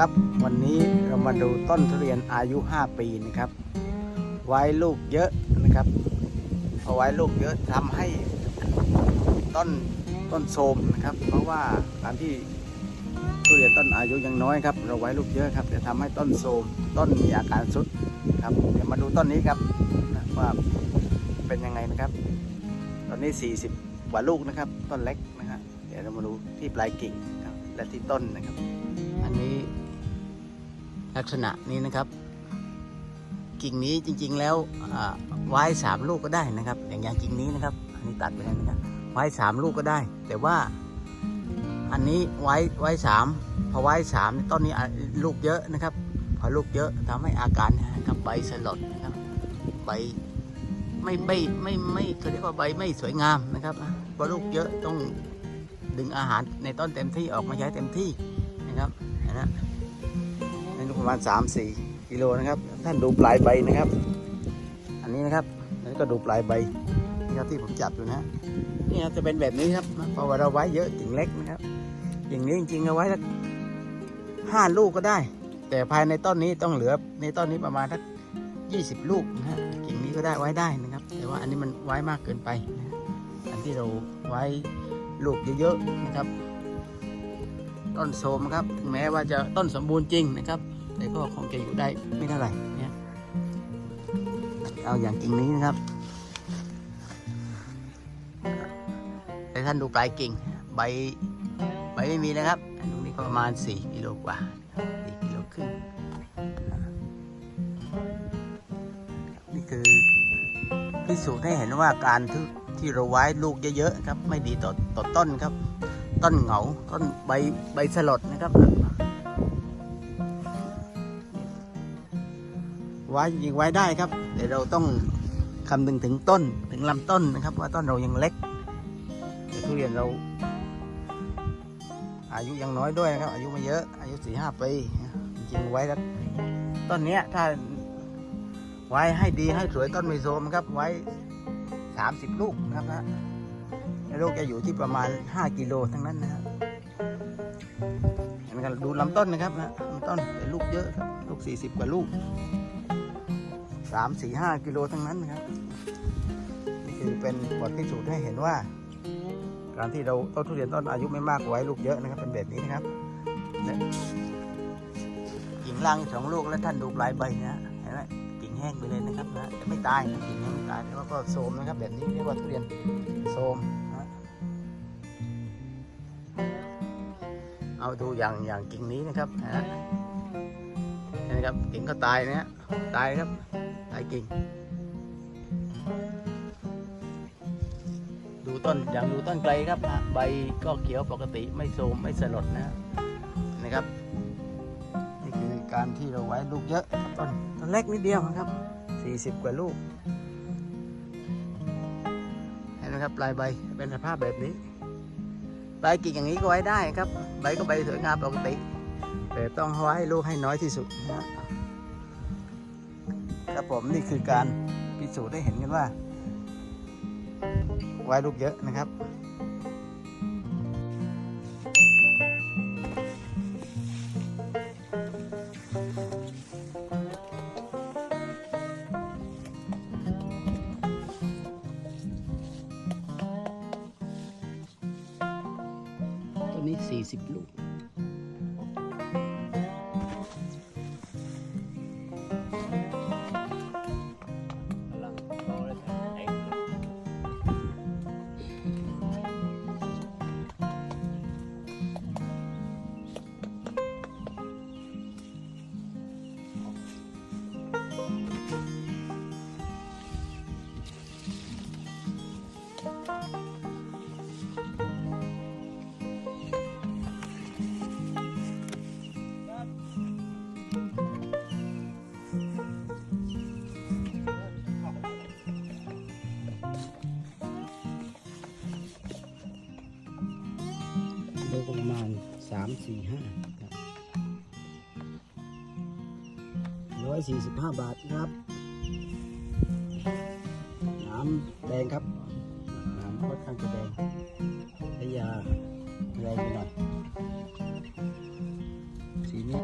ครับ วันนี้เรามาดูต้นทุเรียนอายุ 5 ปีนะครับ ไว้ลูกเยอะนะครับพอไว้ลูกเยอะทำให้ต้นต้นโทมนะครับ เพราะว่าการที่ทุเรียนต้นอายุยังน้อยครับ เราไว้ลูกเยอะครับจะทำให้ต้นโทมต้นมีอาการสุดครับเดี๋ยวมาดูต้นนี้ครับว่าเป็นยังไงนะครับ ตอนนี้ 40 กว่าลูกนะครับ ต้นเล็กนะฮะเดี๋ยวเรามาดูที่ปลายกิ่งครับและที่ต้นนะครับ อันนี้ ลักษณะนี้นะครับ กิ่งนี้จริง ๆ แล้วอ่าไว้สามลูกก็ได้นะครับ อย่างอย่างกิ่งนี้นะครับ อันนี้ตัดไปแล้วนะครับไว้สามลูกก็ได้ แต่ว่าอันนี้ไว้ไว้สามพอไว้สามต้นนี้ลูกเยอะนะครับ พอลูกเยอะทำให้อาการนะครับใบสลดนะครับ ใบไม่ไม่ไม่ไม่เขาเรียกว่าใบไม่สวยงามนะครับพอลูกเยอะต้องดึงอาหารในต้นเต็มที่ออกมาใช้เต็มที่นะครับนะ ประมาณ 3-4กิโลนะครับ ท่านดูปลายใบนะครับ อันนี้นะครับอันนี้ก็ดูปลายใบนะครับที่ผมจับอยู่นะนี่ครับจะเป็นแบบนี้ครับเพราะว่าเราไว้เยอะกิ่งเล็กนะครับกิ่างนี้จริงๆเอาไว้สักห้าลูกก็ได้ แต่ภายในต้นนี้ต้องเหลือในต้นนี้ประมาณสักยี่สิบลูกนะฮะกิ่งนี้ก็ได้ไว้ได้นะครับ แต่ว่าอันนี้มันไว้มากเกินไปนะอันที่เราไว้ลูกเยอะๆนะครับ ต้นโทรมครับ แม้ว่าจะต้นสมบูรณ์จริงนะครับ แต่ก็คงจะอยู่ได้ไม่เท่าไหร่เนี่ยเอาอย่างกิ่งนี้นะครับแต่ท่านดูปลายกิ่งใบใบไม่มีนะครับอันนี้ก็ประมาณ 4กิโลกว่า4กิโลครึ่งนี่คือพิสูจน์ให้เห็นว่าการที่ที่เราไว้ลูกเยอะๆครับ ไม่ดีต่อต่อต้นครับ ต้นเหงาต้นใบใบสลดนะครับ ไว้ยิงไว้ได้ครับแต่เราต้องคำนึงถึงต้นถึงลำต้นนะครับ ว่าต้นเรายังเล็กแต่ทุเรียนเรา อายุยังน้อยด้วยนะครับ อายุไม่เยอะ อายุสี่ห้าปีจริงไว้แล้วต้นเนี้ยถ้าไว้ให้ดีให้สวยต้นไม่โทรมครับไว้สามสิบลูกนะครับนะแล้วลูกจะอยู่ที่ประมาณห้ากิโลทั้งนั้นนะครับเห็นกันดูลำต้นนะครับนะลำต้นเป็นลูกเยอะครับลูกสี่สิบกว่าลูกามสี่ห้ากิโลทั้งนั้นนะครับนี่คือเป็นบทพิสูจน์ให้เห็นว่า การที่เราต้นทุเรียนต้นอายุไม่มากไว้ลูกเยอะนะครับ เป็นแบบนี้นะครับกิ่งล่างสองลูกแล้วท่านดูปลายใบนะเห็นไหมกิ่งแห้งไปเลยนะครับนะไม่ตายนะกิ่งยังไม่ตายแต่ว่าก็โทรมนะครับ แบบนี้เรียกว่าทุเรียนโทรมนะเอาดูอย่างอย่างกิ่งนี้นะครับนะเห็นะครับกิ่งก็ตายนะฮะตายครับายกิ่ง ดูต้นอย่างดูต้นไกลครับอะใบก็เขียวปกติไม่โทมไม่สลดนะนะครับ นี่คือการที่เราไว้ลูกเยอะครับต้นต้นเล็กนิดเดียวครับ 40 กว่าลูกเห็นไหมครับปลายใบเป็นสภาพแบบนี้ปลายกิ่งอย่างนี้ก็ไว้ได้ครับ ใบก็ใบสวยงามปกติแต่ต้องไว้ลูกให้น้อยที่สุดนะ ครับผมนี่คือการพิสูจน์ได้เห็นกันว่าไว้ลูกเยอะนะครับตัวนี้ 40 ลูก ประมาณสามสี่ห้าร้อยสี่สิบห้าบาทครับ น้ำแดงครับ น้ำค่อนข้างจะแดงใช้ยาแรงไปหน่อยสีนี้